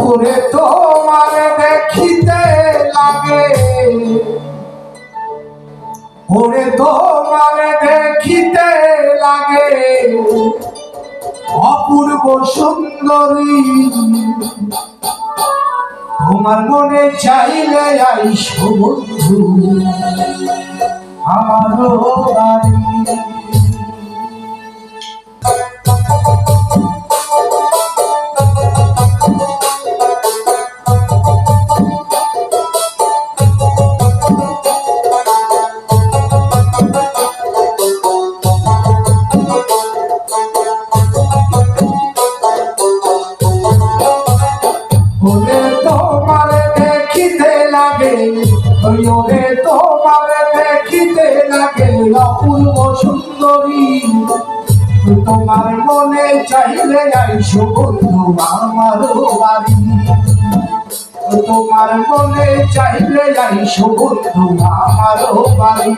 ওরে তোমার দেখিতে লাগে। ওরে তোমার দেখিতে লাগে। অপূর্ব সুন্দরী, তোমার মনে চাইলে আইস বন্ধু। আমারও বাড়ি ওরে তোমার দেখিতে লাগে ওরে তোমার দেখিতে লাগে অপূর্ব সুন্দরী। তোমার মনে চাইলে আইসো বন্ধু আমার বাড়ি। তোমার মনে চাইলে আইসো বন্ধু আমার বাড়ি।